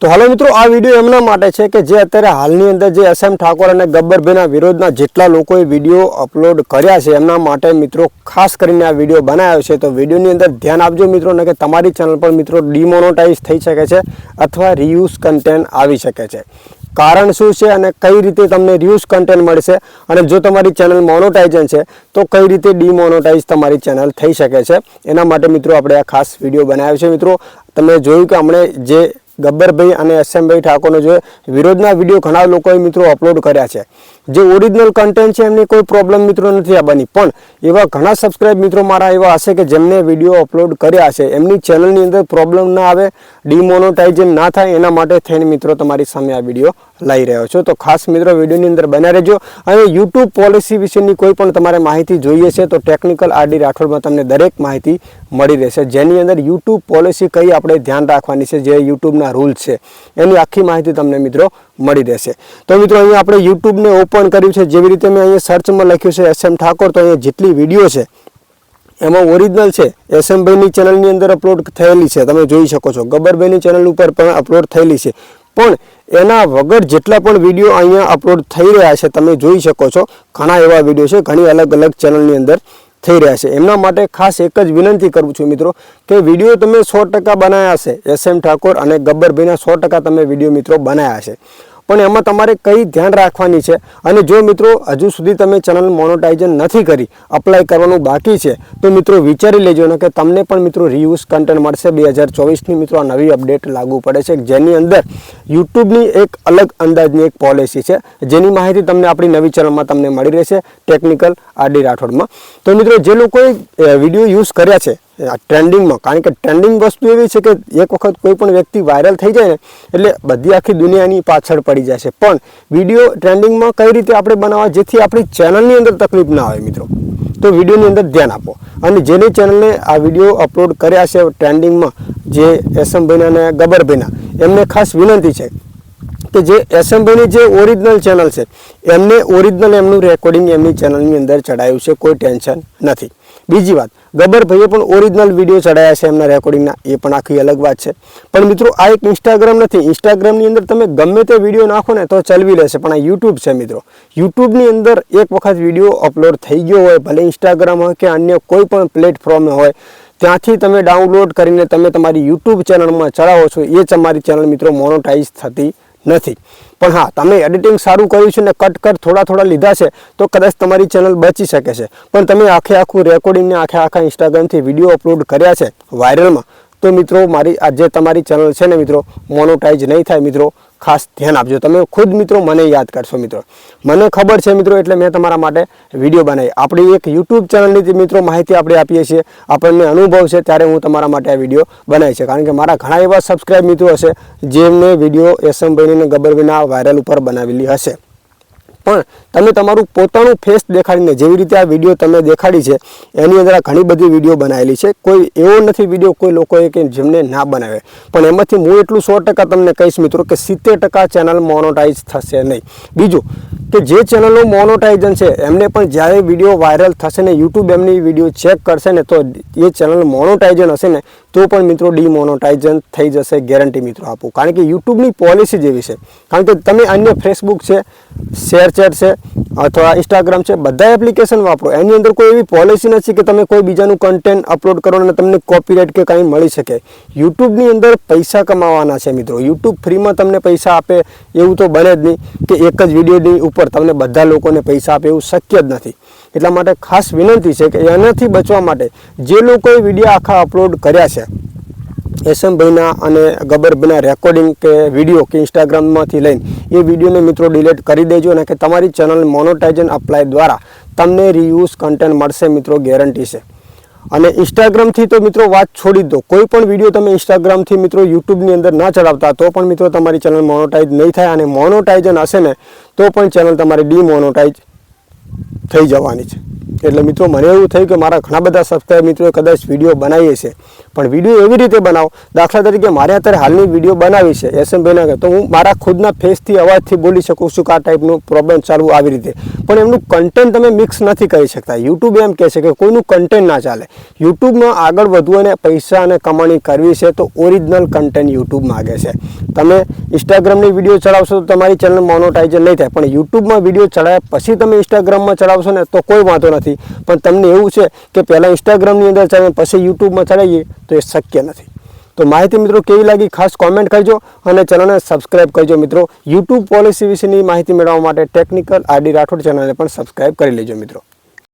તો હાલો મિત્રો, આ વીડિયો એમના માટે છે કે જે અત્યારે હાલની અંદર જે એસ એમ ઠાકોર અને ગબ્બરભાઈના વિરોધના જેટલા લોકોએ વીડિયો અપલોડ કર્યા છે, એમના માટે મિત્રો ખાસ કરીને આ વીડિયો બનાવ્યો છે. તો વિડીયોની અંદર ધ્યાન આપજો મિત્રો ને કે તમારી ચેનલ પર મિત્રો ડિમોનોટાઇઝ થઈ શકે છે અથવા રિયુઝ કન્ટેન્ટ આવી શકે છે. કારણ શું છે અને કઈ રીતે તમને રિયુઝ કન્ટેન્ટ મળશે અને જો તમારી ચેનલ મોનોટાઇઝન છે, તો કઈ રીતે ડિમોનોટાઇઝ તમારી ચેનલ થઈ શકે છે? એના માટે મિત્રો આપણે આ ખાસ વીડિયો બનાવ્યો છે. મિત્રો, તમે જોયું કે હમણે જે ગબ્બરભાઈ અને એસએમભાઈ ઠાકોરનો જે વિરોધના વીડિયો ઘણા લોકોએ મિત્રો અપલોડ કર્યા છે. જે ઓરિજિનલ કન્ટેન્ટ છે, એમની કોઈ પ્રોબ્લેમ મિત્રો નથી આવવાની. પણ એવા ઘણા સબસ્ક્રાઇબ મિત્રો મારા એવા હશે કે જેમને વીડિયો અપલોડ કર્યા છે. એમની ચેનલની અંદર પ્રોબ્લેમ ના આવે ડિમોનોટાઇઝન ના થાય, એના માટે થઈને મિત્રો તમારી સામે આ વીડિયો લઈ રહ્યો છો. તો ખાસ મિત્રો વિડીયોની અંદર બન્યા રહેજો. અને યુટ્યુબ પોલિસી વિશેની કોઈ પણ તમારે માહિતી જોઈએ છે, તો ટેકનિકલ આરડી રાઠોડમાં તમને દરેક માહિતી મળી રહેશે. જેની અંદર યુટ્યુબ પોલિસી કઈ આપણે ધ્યાન રાખવાની છે, જે યુટ્યુબના રૂલ છે. એની આખી માહિતી તમને મિત્રો મળી રહેશે. તો મિત્રો અહીંયા આપણે યુટ્યુબને ઓપન કર્યું છે. જેવી રીતે મેં અહીંયા સર્ચમાં લખ્યું છે એસ ઠાકોર, તો અહીંયા જેટલી વીડિયો છે, એમાં ઓરિજિનલ છે. એસએમભાઈની ચેનલની અંદર અપલોડ થયેલી છે. તમે જોઈ શકો છો. ગબ્બરભાઈની ચેનલ ઉપર પણ અપલોડ થયેલી છે. પણ એના વગર જેટલા પણ વીડિયો અહીંયા અપલોડ થઈ રહ્યા છે, તમે જોઈ શકો છો. ઘણા એવા વીડિયો છે. ઘણી અલગ અલગ ચેનલની અંદર થઈ રહ્યા છે. એમના માટે ખાસ એક જ વિનંતી કરું છું મિત્રો, કે વીડિયો તમે સો ટકા બનાવ્યા છે એસ ઠાકોર અને ગબ્બરભાઈના સો ટકા તમે વીડિયો મિત્રો બનાવ્યા છે પણ એમાં તમારે કઈ ધ્યાન રાખવાની છે? અને જો મિત્રો, હજુ સુધી તમે ચેનલ મોનોટાઇઝન નથી કરી અપ્લાય કરવાનું બાકી છે, તો મિત્રો વિચારી લેજો ને કે તમને પણ મિત્રો રીયુઝ કન્ટેન્ટ મળશે બે હજાર ચોવીસની. મિત્રો, આ નવી અપડેટ લાગુ પડે છે. જેની અંદર યુટ્યુબની એક અલગ અંદાજની એક પોલિસી છે, જેની માહિતી તમને આપણી નવી ચેનલમાં તમને મળી રહેશે ટેકનિકલ આરડી રાઠોડમાં. તો મિત્રો, જે લોકોએ વીડિયો યુઝ કર્યા છે ટ્રેન્ડિંગમાં. કારણ કે ટ્રેન્ડિંગ વસ્તુ એવી છે કે એક વખત કોઈ પણ વ્યક્તિ વાયરલ થઈ જાય ને, એટલે બધી આખી દુનિયાની પાછળ પડી જાય છે. પણ વીડિયો ટ્રેન્ડિંગમાં કઈ રીતે આપણે બનાવવા, જેથી આપણી ચેનલની અંદર તકલીફ ના આવે મિત્રો. તો વિડીયોની અંદર ધ્યાન આપો. અને જેની ચેનલને આ વીડિયો અપલોડ કર્યા છે ટ્રેન્ડિંગમાં, જે એસએમભાઈના અને ગબરભાઈના, એમને ખાસ વિનંતી છે કે જે એસએમભાઈની જે ઓરિજિનલ ચેનલ છે, એમને ઓરિજિનલ એમનું રેકોર્ડિંગ એમની ચેનલની અંદર ચડાયું છે. કોઈ ટેન્શન નથી. બીજી વાત, ગબ્બરભાઈએ પણ ઓરિજિનલ વીડિયો ચડાયા છે એમના રેકોર્ડિંગના એ પણ આખી અલગ વાત છે. પણ મિત્રો, આ એક ઇન્સ્ટાગ્રામ નથી ઇન્સ્ટાગ્રામની અંદર તમે ગમે તે વીડિયો નાખો ને તો ચલવી લેશે, પણ આ યુટ્યુબ છે મિત્રો. યુટ્યુબની અંદર એક વખત વીડિયો અપલોડ થઈ ગયો હોય, ભલે ઇન્સ્ટાગ્રામ હોય કે અન્ય કોઈ પણ પ્લેટફોર્મ હોય, ત્યાંથી તમે ડાઉનલોડ કરીને તમે તમારી યુટ્યુબ ચેનલમાં ચડાવો છો, એ તમારી ચેનલ મિત્રો મોનોટાઈઝ થતી નથી. પણ હા, તમે એડિટિંગ સારું કર્યું છે ને કટ કટ થોડા થોડા લીધા છે, તો કદાચ તમારી ચેનલ બચી શકે છે. પણ તમે આખે આખું રેકોર્ડિંગને આખે આખા ઇન્સ્ટાગ્રામથી વીડિયો અપલોડ કર્યા છે વાયરલમાં તો મિત્રો મારી આ જે તમારી ચેનલ છે ને મિત્રો મોનોટાઈઝ નહીં થાય મિત્રો ખાસ ધ્યાન આપજો. તમે ખુદ મિત્રો મને યાદ કરશો મિત્રો. મને ખબર છે મિત્રો એટલે મેં તમારા માટે વીડિયો બનાવી. આપણી એક યુટ્યુબ ચેનલની મિત્રો માહિતી આપણે આપીએ છીએ, આપણને અનુભવ છે ત્યારે હું તમારા માટે આ વીડિયો બનાવી છે. કારણ કે મારા ઘણા એવા સબસ્ક્રાઇબ મિત્રો હશે, જેમને વીડિયો એસએમભાઈને અને ગબરભાઈના વાયરલ ઉપર બનાવેલી હશે. પણ તમે તમારું પોતાનું ફેસ દેખાડીને જેવી રીતે આ વીડિયો તમે દેખાડી છે, એની અંદર આ ઘણી બધી વીડિયો બનાવેલી છે. કોઈ એવો નથી વીડિયો કોઈ લોકોએ કે જેમને ના બનાવે. પણ એમાંથી હું એટલું સો ટકા તમને કહીશ મિત્રો કે સિત્તેર ટકા ચેનલ મોનોટાઈઝ થશે નહીં. બીજું કે જે ચેનલનું મોનોટાઇઝન છે, એમને પણ જ્યારે વીડિયો વાયરલ થશે ને યુટ્યુબ એમની વીડિયો ચેક કરશે ને તો એ ચેનલ મોનોટાઇઝન હશે ને, તો પણ મિત્રો ડીમોનોટાઇઝન થઈ જશે ગેરંટી મિત્રો આપું. કારણ કે યુટ્યુબની પોલિસી જેવી છે. કારણ કે તમે અન્ય ફેસબુક છે શેરચેટ છે અથવા ઇન્સ્ટાગ્રામ છે બધા એપ્લિકેશન વાપરો. એની અંદર કોઈ એવી પોલિસી નથી કે તમે કોઈ બીજાનું કન્ટેન્ટ અપલોડ કરો અને તમને કોપીરાઇટ કે કંઈ મળી શકે. યુટ્યુબની અંદર પૈસા કમાવાના છે મિત્રો. યુટ્યુબ ફ્રીમાં તમને પૈસા આપે, એવું તો બને જ નહીં કે એક જ વિડીયોની ઉપર તમને બધા લોકોને પૈસા આપે એવું શક્ય જ નથી. એટલા માટે ખાસ વિનંતી છે કે એનાથી બચવા માટે જે લોકોએ વીડિયો આખા અપલોડ કર્યા છે એસએમભાઈના અને ગબ્બરભાઈના રેકોર્ડિંગ કે વીડિયો કે ઇન્સ્ટાગ્રામમાંથી લઈને એ વિડીયોને મિત્રો ડિલીટ કરી દેજો અને કે તમારી ચેનલ મોનોટાઇઝન અપ્લાય દ્વારા તમને રીયુઝ કન્ટેન્ટ મળશે મિત્રો ગેરંટી છે. અને ઇન્સ્ટાગ્રામથી તો મિત્રો વાત છોડી દો. કોઈ પણ વીડિયો તમે ઇન્સ્ટાગ્રામથી મિત્રો યુટ્યુબની અંદર ના ચડાવતા તો પણ મિત્રો તમારી ચેનલ મોનોટાઇઝ નહીં થાય અને મોનોટાઇઝન હશે ને, તો પણ ચેનલ તમારી ડીમોનોટાઇઝ થઈ જવાની છે. એટલે મિત્રો, મને એવું થયું કે મારા ઘણા બધા સબસ્ક્રાઈબ મિત્રોએ કદાચ વીડિયો બનાવીએ છે. પણ વીડિયો એવી રીતે બનાવો, દાખલા તરીકે મારે અત્યારે હાલની વીડિયો બનાવી છે એસએમ ભાઈના તો હું મારા ખુદના ફેસથી અવાજથી બોલી શકું છું કે આ ટાઈપનું પ્રોબ્લેમ ચાલવું આવી રીતે. પણ એમનું કન્ટેન્ટ તમે મિક્સ નથી કરી શકતા. યુટ્યુબ એમ કહે છે કે કોઈનું કન્ટેન્ટ ના ચાલે. યુટ્યુબમાં આગળ વધવું અને પૈસા અને કમાણી કરવી છે તો ઓરિજિનલ કન્ટેન્ટ યુટ્યુબ માગે છે. તમે ઇન્સ્ટાગ્રામની વીડિયો ચલાવશો તો તમારી ચેનલ મોનોટાઇઝર નહીં થાય. પણ યુટ્યુબમાં વીડિયો ચડાવ્યા પછી તમે ઇન્સ્ટાગ્રામમાં ચડાવશો ને તો કોઈ વાંધો નથી. પણ તમને એવું છે કે પહેલાં ઇન્સ્ટાગ્રામની અંદર ચાલે, પછી યુટ્યુબમાં ચડાવીએ, તો એ શક્ય નથી. તો માહિતી મિત્રો કેવી લાગી ખાસ કોમેન્ટ કરજો અને ચેનલને સબસ્ક્રાઇબ કરજો મિત્રો. યુટ્યુબ પોલિસી વિશેની માહિતી મેળવવા માટે ટેકનિકલ આરડી રાઠોડ ચેનલને પણ સબસ્ક્રાઇબ કરી લેજો મિત્રો.